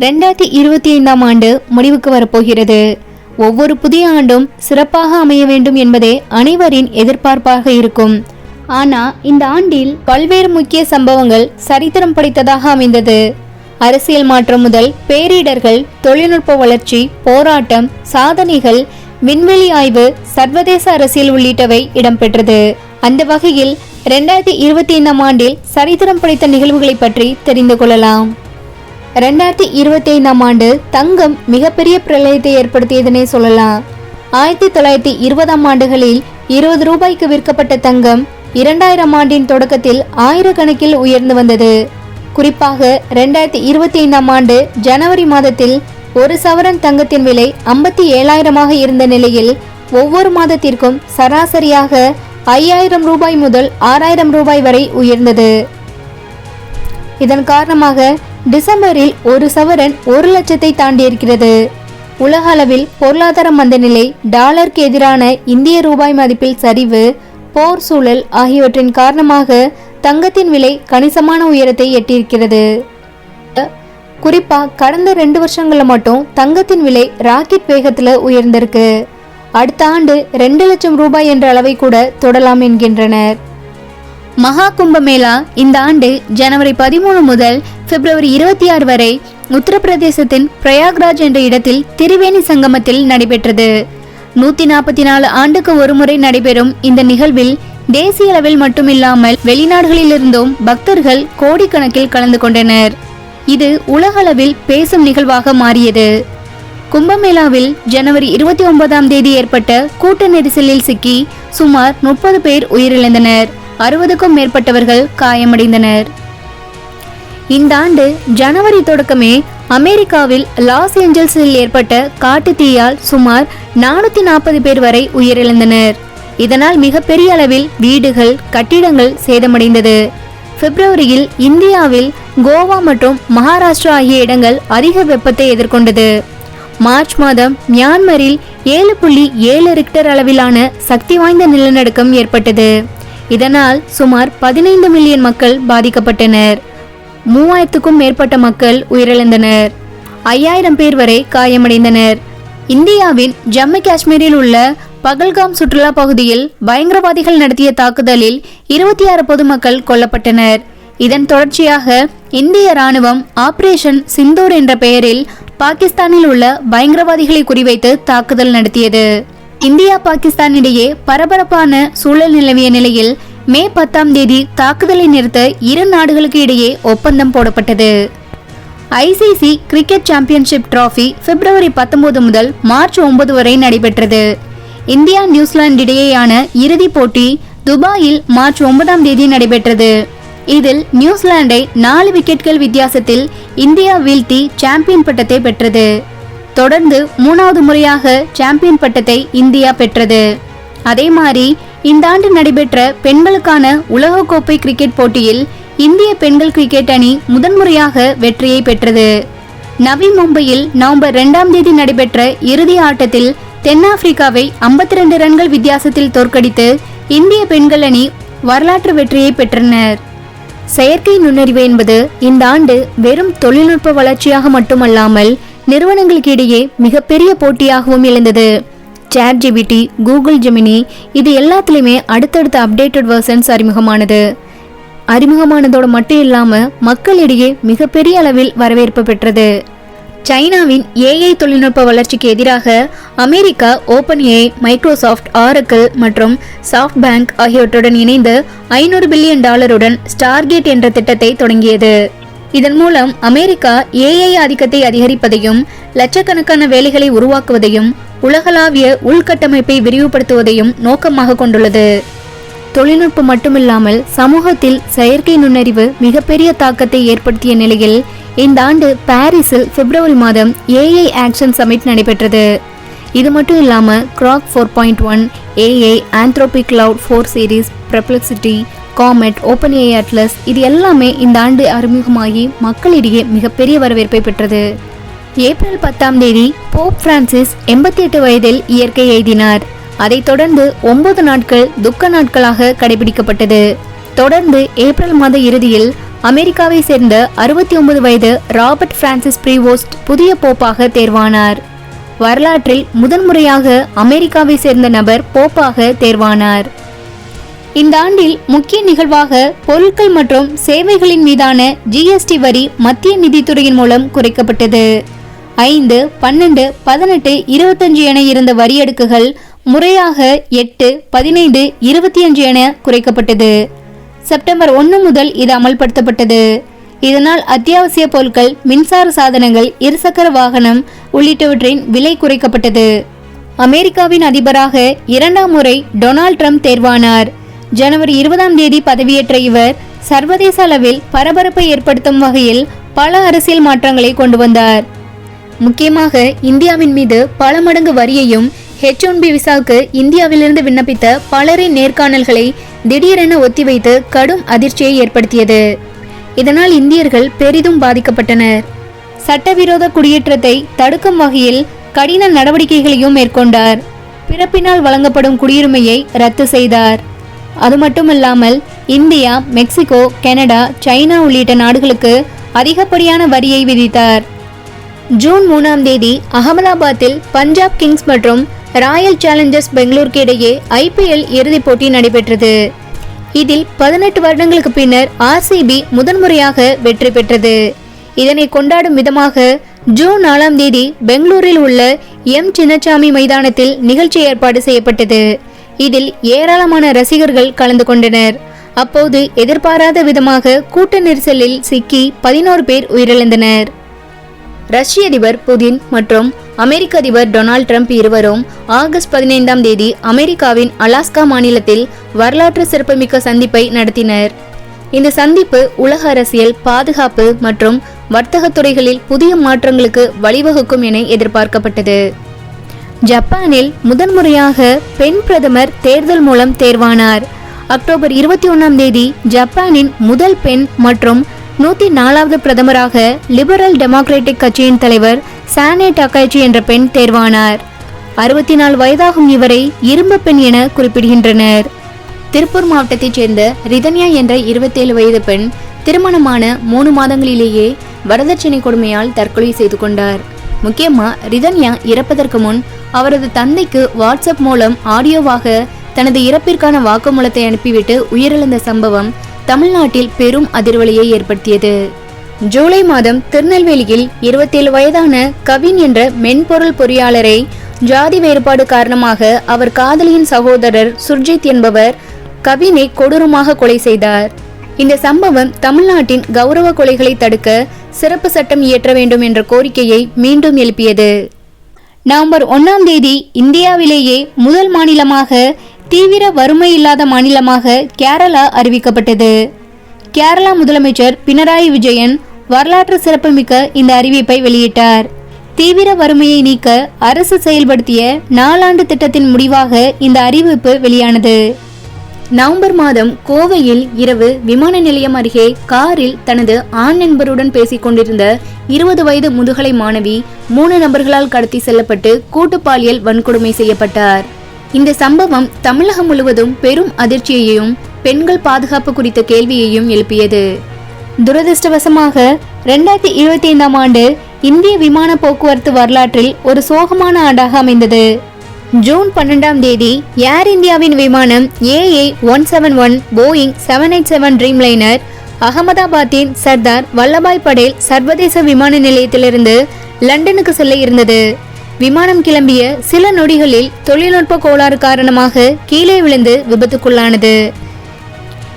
ரெண்டாயிரத்தி இருபத்தி ஐந்தாம் ஆண்டு முடிவுக்கு வரப்போகிறது. ஒவ்வொரு புதிய ஆண்டும் சிறப்பாக அமைய வேண்டும் என்பதே அனைவரின் எதிர்பார்ப்பாக இருக்கும். ஆனா இந்த ஆண்டில் பல்வேறு முக்கிய சம்பவங்கள் சரித்திரம் படைத்ததாக அமைந்தது. அரசியல் மாற்றம் முதல் பேரிடர்கள் தொழில்நுட்ப வளர்ச்சி போராட்டம் சாதனைகள் விண்வெளி ஆய்வு சர்வதேச அரசியல் உள்ளிட்டவை இடம்பெற்றது. அந்த வகையில் ரெண்டாயிரத்தி இருபத்தி ஐந்தாம் ஆண்டில் சரித்திரம் படைத்த நிகழ்வுகளை பற்றி தெரிந்து கொள்ளலாம். ரெண்டாயிரத்தி இருபத்தி ஐந்தாம் ஆண்டு தங்கம் மிகப்பெரிய பிரளயத்தை ஏற்படுத்தியதனே சொல்லலாம். ஆயிரத்தி தொள்ளாயிரத்தி இருபதாம் ஆண்டுகளில் இருபது ரூபாய்க்கு விற்கப்பட்ட தங்கம் இரண்டாயிரம் ஆண்டின் தொடக்கத்தில் ஆயிரக்கணக்கில் உயர்ந்து வந்தது. குறிப்பாக ரெண்டாயிரத்தி இருபத்தி ஐந்தாம் ஆண்டு ஜனவரி மாதத்தில் ஒரு சவரன் தங்கத்தின் விலை ஐம்பத்தி ஏழாயிரமாக இருந்த நிலையில் ஒவ்வொரு மாதத்திற்கும் சராசரியாக ஐயாயிரம் ரூபாய் முதல் ஆறாயிரம் ரூபாய் வரை உயர்ந்தது. இதன் காரணமாக டிசம்பரில் ஒரு சவரன் ஒரு லட்சத்தை தாண்டியிருக்கிறது. உலக அளவில் பொருளாதார மந்தநிலை டாலருக்கு எதிரான இந்திய ரூபாய் மதிப்பில் சரிவு போர் சூழல் ஆகியவற்றின் காரணமாக தங்கத்தின் விலை கணிசமான உயரத்தை எட்டியிருக்கிறது. குறிப்பாக கடந்த ரெண்டு வருஷங்களில் மட்டும் தங்கத்தின் விலை ராக்கெட் வேகத்தில் உயர்ந்திருக்கு. அடுத்த ஆண்டு ரெண்டு லட்சம் ரூபாய் என்ற அளவை கூட தொடலாம் என்கின்றனர். மகா கும்பமேளா இந்த ஆண்டு ஜனவரி பதிமூணு முதல் பிப்ரவரி இருபத்தி ஆறு வரை உத்தரப்பிரதேசத்தின் பிரயாக்ராஜ் என்ற இடத்தில் திரிவேணி சங்கமத்தில் நடைபெற்றது. நூத்தி நாற்பத்தி நாலு ஆண்டுக்கு ஒருமுறை நடைபெறும் இந்த நிகழ்வில் தேசிய அளவில் மட்டுமில்லாமல் வெளிநாடுகளிலிருந்தும் பக்தர்கள் கோடிக்கணக்கில் கலந்து கொண்டனர். இது உலகளவில் பேசும் நிகழ்வாக மாறியது. கும்பமேளாவில் ஜனவரி இருபத்தி ஒன்பதாம் தேதி ஏற்பட்ட கூட்ட நெரிசலில் சிக்கி சுமார் முப்பது பேர் உயிரிழந்தனர். அறுபதுக்கும் மேற்பட்டவர்கள் காயமடைந்தனர். இந்த ஆண்டு ஜனவரி தொடக்கமே அமெரிக்காவில் லாஸ் ஏஞ்சல்ஸில் ஏற்பட்ட காட்டு தீயால் சுமார் நானூற்றி நாற்பது பேர் வரை உயிரிழந்தனர். இதனால் மிகப்பெரிய அளவில் வீடுகள் கட்டிடங்கள் சேதமடைந்தது. பிப்ரவரியில் இந்தியாவில் கோவா மற்றும் மகாராஷ்டிரா ஆகிய இடங்கள் அதிக வெப்பத்தை எதிர்கொண்டது. மார்ச் மாதம் மியான்மரில் ஏழு புள்ளி ஏழு ரிக்டர் அளவிலான சக்தி வாய்ந்த நிலநடுக்கம் ஏற்பட்டது. இதனால் சுமார் பதினைந்து மில்லியன் மக்கள் பாதிக்கப்பட்டனர். மூவாயிரத்துக்கும் மேற்பட்ட மக்கள் உயிரிழந்தனர். ஐயாயிரம் பேர் வரை காயமடைந்தனர். இந்தியாவின் ஜம்மு காஷ்மீரில் உள்ள பகல்காம் சுற்றுலா பகுதியில் பயங்கரவாதிகள் நடத்திய தாக்குதலில் இருபத்தி ஆறு பொதுமக்கள் கொல்லப்பட்டனர். இதன் தொடர்ச்சியாக இந்திய ராணுவம் ஆபரேஷன் சிந்தூர் என்ற பெயரில் பாகிஸ்தானில் உள்ள பயங்கரவாதிகளை குறிவைத்து தாக்குதல் நடத்தியது. இந்தியா பாகிஸ்தான் இடையே பரபரப்பான சூழல் நிலவிய நிலையில் மே பத்தாம் தேதி தாக்குதலை நிறுத்த இரு நாடுகளுக்கு இடையே ஒப்பந்தம் போடப்பட்டது. ICC cricket championship trophy February பத்தொன்பது முதல் மார்ச் ஒன்பது வரை நடைபெற்றது. இந்தியா நியூசிலாந்து இடையேயான இறுதிப் போட்டி துபாயில் மார்ச் ஒன்பதாம் தேதி நடைபெற்றது. இதில் நியூசிலாந்தை நாலு விக்கெட்கள் வித்தியாசத்தில் இந்தியா வீழ்த்தி சாம்பியன் பட்டத்தை பெற்றது. தொடர்ந்து மூணாவது முறையாக சாம்பியன் பட்டத்தை இந்தியா பெற்றது. அதே மாதிரி இந்த ஆண்டு நடைபெற்ற பெண்களுக்கான உலகக்கோப்பை கிரிக்கெட் போட்டியில் இந்திய பெண்கள் கிரிக்கெட் அணி முதன்முறையாக வெற்றியை பெற்றது. நவி மும்பையில் நவம்பர் இரண்டாம் தேதி நடைபெற்ற இறுதி ஆட்டத்தில் தென்னாப்பிரிக்காவை ஐம்பத்தி ரெண்டு ரன்கள் வித்தியாசத்தில் தோற்கடித்து இந்திய பெண்கள் அணி வரலாற்று வெற்றியை பெற்றனர். செயற்கை நுண்ணறிவு என்பது இந்த ஆண்டு வெறும் தொழில்நுட்ப வளர்ச்சியாக மட்டுமல்லாமல் நிறுவனங்களுக்கு இடையே மிகப்பெரிய போட்டியாகவும் எழுந்தது. சேட் ஜிபிடி கூகுள் ஜெமினி இது எல்லாத்துலேயுமே அடுத்தடுத்த அப்டேட்டட் வெர்சன்ஸ் அறிமுகமானது. அறிமுகமானதோடு மட்டும் இல்லாமல் மக்களிடையே மிகப்பெரிய அளவில் வரவேற்பு பெற்றது. சைனாவின் ஏஐ தொழில்நுட்ப வளர்ச்சிக்கு எதிராக அமெரிக்கா ஓபன் ஏஐ மைக்ரோசாஃப்ட் ஆரக்கிள் மற்றும் சாஃப்ட் பேங்க் ஆகியவற்றுடன் இணைந்து ஐநூறு பில்லியன் டாலருடன் ஸ்டார்கேட் என்ற திட்டத்தை தொடங்கியது. இதன் மூலம் அமெரிக்கா ஏஐ ஆதிக்கத்தை அதிகரிப்பதையும் லட்சக்கணக்கான வேலைகளை உருவாக்குவதையும் உலகளாவிய உள்கட்டமைப்பை விரிவுபடுத்துவதையும் நோக்கமாக கொண்டுள்ளது. தொழில்நுட்பம் மட்டுமில்லாமல் சமூகத்தில் செயற்கை நுண்ணறிவு மிகப்பெரிய தாக்கத்தை ஏற்படுத்திய நிலையில் இந்த ஆண்டு பாரிஸில் பிப்ரவரி மாதம் ஏஐ ஆக்ஷன் சமிட் நடைபெற்றது. இது மட்டும் இல்லாமல் Grok four point one AI Anthropic Claude four series Perplexity Comet Open A Atlas இது எல்லாமே இந்த ஆண்டு அறிமுகமாகி மக்களிடையே மிகப்பெரிய வரவேற்பை பெற்றது. ஏப்ரல் பத்தாம் தேதி போப் பிரான்சிஸ் எண்பத்தி எட்டு வயதில் இயற்கை எய்தினார் அதைத் தொடர்ந்து ஒன்பது நாட்கள் துக்க நாட்களாக கடைபிடிக்கப்பட்டது. தொடர்ந்து ஏப்ரல் மாத இறுதியில் அமெரிக்காவை சேர்ந்த அறுபத்தி ஒன்பது வயது ராபர்ட் பிரான்சிஸ் ப்ரீவோஸ்ட் புதிய போப்பாக தேர்வானார். வரலாற்றில் முதன்முறையாக அமெரிக்காவை சேர்ந்த நபர் போப்பாக தேர்வானார். இந்த ஆண்டில் முக்கிய நிகழ்வாக பொருட்கள் மற்றும் சேவைகளின் மீதான ஜிஎஸ்டி வரி மத்திய நிதித்துறையின் மூலம் குறைக்கப்பட்டது. ஐந்து பன்னெண்டு பதினெட்டு இருபத்தஞ்சு என இருந்த வரி அடுக்குகள் முறையாக எட்டு பதினைந்து இருபத்தி அஞ்சு என குறைக்கப்பட்டது. செப்டம்பர் ஒன்று முதல் இது அமல்படுத்தப்பட்டது. இதனால் அத்தியாவசிய பொருட்கள் மின்சார சாதனங்கள் இருசக்கர வாகனம் உள்ளிட்டவற்றின் விலை குறைக்கப்பட்டது. அமெரிக்காவின் அதிபராக இரண்டாம் முறை டொனால்ட் ட்ரம்ப் தேர்வானார். ஜனவரி இருபதாம் தேதி பதவியேற்ற இவர் சர்வதேச அளவில் பரபரப்பை ஏற்படுத்தும் வகையில் பல அரசியல் மாற்றங்களை கொண்டு வந்தார். முக்கியமாக இந்தியாவின் மீது பல மடங்கு வரியையும் ஹெச் ஒன் பி விசாவுக்கு இந்தியாவிலிருந்து விண்ணப்பித்த பலரின் நேர்காணல்களை திடீரென ஒத்திவைத்து கடும் அதிர்ச்சியை ஏற்படுத்தியது. இதனால் இந்தியர்கள் பெரிதும் பாதிக்கப்பட்டனர். சட்டவிரோத குடியேற்றத்தை தடுக்கும் வகையில் கடின நடவடிக்கைகளையும் மேற்கொண்டார். பிறப்பினால் வழங்கப்படும் குடியுரிமையை ரத்து செய்தார். அது மட்டுமல்லாமல் இந்தியா மெக்சிகோ கனடா சைனா உள்ளிட்ட நாடுகளுக்கு அதிகப்படியான வரியை விதித்தார். ஜூன் மூணாம் தேதி அகமதாபாத்தில் பஞ்சாப் கிங்ஸ் மற்றும் ராயல் சேலஞ்சர்ஸ் பெங்களூருக்கு இடையே ஐபிஎல் இறுதிப் போட்டி நடைபெற்றது. இதில் பதினெட்டு வருடங்களுக்கு பின்னர் ஆர்சிபி முதன்முறையாக வெற்றி பெற்றது. இதனை கொண்டாடும் விதமாக ஜூன் நாலாம் தேதி பெங்களூரில் உள்ள எம். சின்னசாமி மைதானத்தில் நிகழ்ச்சி ஏற்பாடு செய்யப்பட்டது. இதில் ஏராளமான ரசிகர்கள் கலந்து கொண்டனர். அப்போது எதிர்பாராத விதமாக கூட்ட நெரிசலில் சிக்கி பதினோரு பேர் உயிரிழந்தனர். ரஷ்ய அதிபர் புதின் மற்றும் அமெரிக்க அதிபர் டொனால்ட் ட்ரம்ப் இருவரும் ஆகஸ்ட் பதினைந்தாம் தேதி அமெரிக்காவின் அலாஸ்கா மாநிலத்தில் வரலாற்று சிறப்புமிக்க சந்திப்பை நடத்தினர். இந்த சந்திப்பு உலக அரசியல் பாதுகாப்பு மற்றும் வர்த்தக துறைகளில் புதிய மாற்றங்களுக்கு வழிவகுக்கும் என எதிர்பார்க்கப்பட்டது. ஜப்பானில் முதன்முறையாக பெண் பிரதமர் தேர்தல் மூலம் தேர்வானார். அக்டோபர் இருபத்தி ஒன்றாம் தேதி ஜப்பானின் முதல் பெண் மற்றும் நூத்தி நாலாவது பிரதமராக லிபரல் டெமோக்ராட்டிக் கட்சியின் தலைவர் சானே டக்காய்ச்சி என்ற பெண் தேர்வானார். அறுபத்தி நாலு வயதாகும் இவரை இரும்பு பெண் என குறிப்பிடுகின்றனர். திருப்பூர் மாவட்டத்தைச் சேர்ந்த ரிதன்யா என்ற இருபத்தேழு வயது பெண் திருமணமான மூணு மாதங்களிலேயே வரதட்சணை கொடுமையால் தற்கொலை செய்து கொண்டார். முக்கியமா ரிதன்யா இறப்பதற்கு முன் அவரது தந்தைக்கு வாட்ஸ்அப் மூலம் ஆடியோவாக தனது இறப்பிற்கான வாக்குமூலத்தை அனுப்பிவிட்டு உயிரிழந்த சம்பவம் தமிழ்நாட்டில் பெரும் அதிர்வலியை ஏற்படுத்தியது. ஜூலை மாதம் திருநெல்வேலியில் இருபத்தேழு வயதான கவின் என்ற மென்பொருள் பொறியாளரை ஜாதி வேறுபாடு காரணமாக அவர் காதலியின் சகோதரர் சுர்ஜித் என்பவர் கவினை கொடூரமாக கொலை செய்தார். இந்த சம்பவம் தமிழ்நாட்டின் கௌரவ கொலைகளை தடுக்க சிறப்பு சட்டம் இயற்ற வேண்டும் என்ற கோரிக்கையை மீண்டும் எழுப்பியது. நவம்பர் ஒன்னாம் தேதி இந்தியாவிலேயே முதல் மாநிலமாக தீவிர வறுமை இல்லாத மாநிலமாக கேரளா அறிவிக்கப்பட்டது. கேரளா முதலமைச்சர் பினராயி விஜயன் வரலாற்று சிறப்புமிக்க இந்த அறிவிப்பை வெளியிட்டார். தீவிர வறுமையை நீக்க அரசு செயல்படுத்திய நாலாண்டு திட்டத்தின் முடிவாக இந்த அறிவிப்பு வெளியானது. நவம்பர் மாதம் கோவையில் இரவு விமான நிலையம் அருகே காரில் தனது ஆண் நண்பருடன் பேசிக் கொண்டிருந்த இருபது வயது முதுகலை மாணவி மூணு நபர்களால் கடத்தி செல்லப்பட்டு கூட்டு பாலியல் வன்கொடுமை செய்யப்பட்டார். இந்த சம்பவம் தமிழகம் முழுவதும் பெரும் அதிர்ச்சியையும் பெண்கள் பாதுகாப்பு குறித்த கேள்வியையும் எழுப்பியது. துரதிருஷ்டவசமாக ரெண்டாயிரத்தி இருபத்தி ஐந்தாம் ஆண்டு இந்திய விமான போக்குவரத்து வரலாற்றில் ஒரு சோகமான ஆண்டாக அமைந்தது. ஜூன் பன்னெண்டாம் தேதி ஏர் இந்தியாவின் விமானம் A A one seven one Boeing seven eight seven Dreamliner அகமதாபாத்தின் Sardar Vallabhbhai Patel சர்வதேச விமான நிலையத்திலிருந்து லண்டனுக்கு செல்ல இருந்தது. விமானம் கிளம்பிய சில நொடிகளில் தொழில்நுட்ப கோளாறு காரணமாக கீழே விழுந்து விபத்துக்குள்ளானது.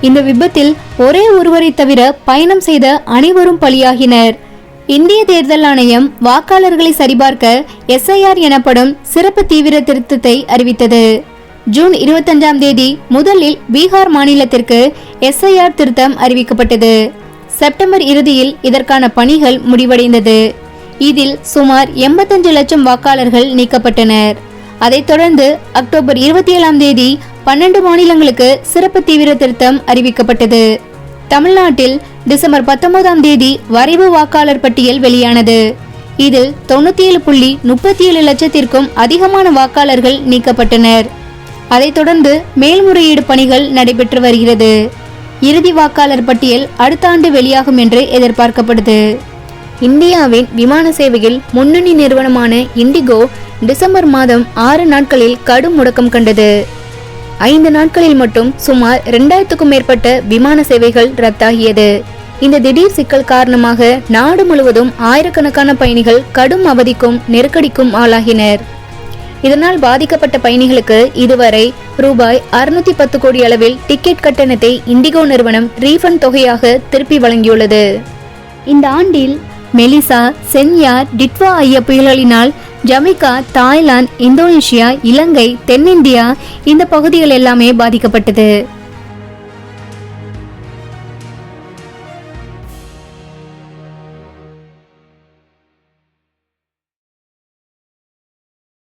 இந்த விபத்தில் ஒரே ஒருவரை தவிர பயணம் செய்த அனைவரும் பலியாகினர். இந்திய தேர்தல் ஆணையம் வாக்காளர்களை சரிபார்க்க எஸ்ஐஆர் எனப்படும் சிறப்பு தீவிர திருத்தத்தை அறிவித்தது. ஜூன் இருபத்தஞ்சாம் தேதி முதலில் பீகார் மாநிலத்திற்கு எஸ்ஐஆர் திருத்தம் அறிவிக்கப்பட்டது. செப்டம்பர் இறுதியில் இதற்கான பணிகள் முடிவடைந்தது. இதில் சுமார் எண்பத்தஞ்சு லட்சம் வாக்காளர்கள் நீக்கப்பட்டனர். அதைத் தொடர்ந்து அக்டோபர் இருபத்தி ஏழாம் தேதி பன்னெண்டு மாநிலங்களுக்கு சிறப்பு தீவிர திருத்தம் அறிவிக்கப்பட்டது. தமிழ்நாட்டில் டிசம்பர் பத்தொன்பதாம் தேதி வரைவு வாக்காளர் பட்டியல் வெளியானது. இதில் தொண்ணூத்தி ஏழு புள்ளி முப்பத்தி ஏழு லட்சத்திற்கும் அதிகமான வாக்காளர்கள் நீக்கப்பட்டனர். அதைத் தொடர்ந்து மேல்முறையீடு பணிகள் நடைபெற்று வருகிறது. இறுதி வாக்காளர் பட்டியல் அடுத்த ஆண்டு வெளியாகும் என்று எதிர்பார்க்கப்படுது. இந்தியாவின் விமான சேவையில் முன்னணி நிறுவனமான இண்டிகோ டிசம்பர் மாதம் ஆறு நாட்களில் கடும் முடக்கம் கண்டது. ஐந்து நாட்களில் மட்டும் சுமார் இரண்டாயிரத்துக்கும் மேற்பட்ட விமான சேவைகள் ரத்தாகியது. இந்த திடீர் சிக்கல் காரணமாக நாடு முழுவதும் ஆயிரக்கணக்கான பயணிகள் கடும் அவதிக்கும் நெருக்கடிக்கும் ஆளாகினர். இதனால் பாதிக்கப்பட்ட பயணிகளுக்கு இதுவரை ரூபாய் அறுநூத்தி பத்து கோடி அளவில் டிக்கெட் கட்டணத்தை இண்டிகோ நிறுவனம் ரீஃபண்ட் தொகையாக திருப்பி வழங்கியுள்ளது. இந்த ஆண்டில் மெலிசா சென்யார் டிட்வா ஐய புயல்களினால் ஜமைக்கா தாய்லாந்து இந்தோனேஷியா இலங்கை தென்னிந்தியா இந்த பகுதிகள் எல்லாமே பாதிக்கப்பட்டது.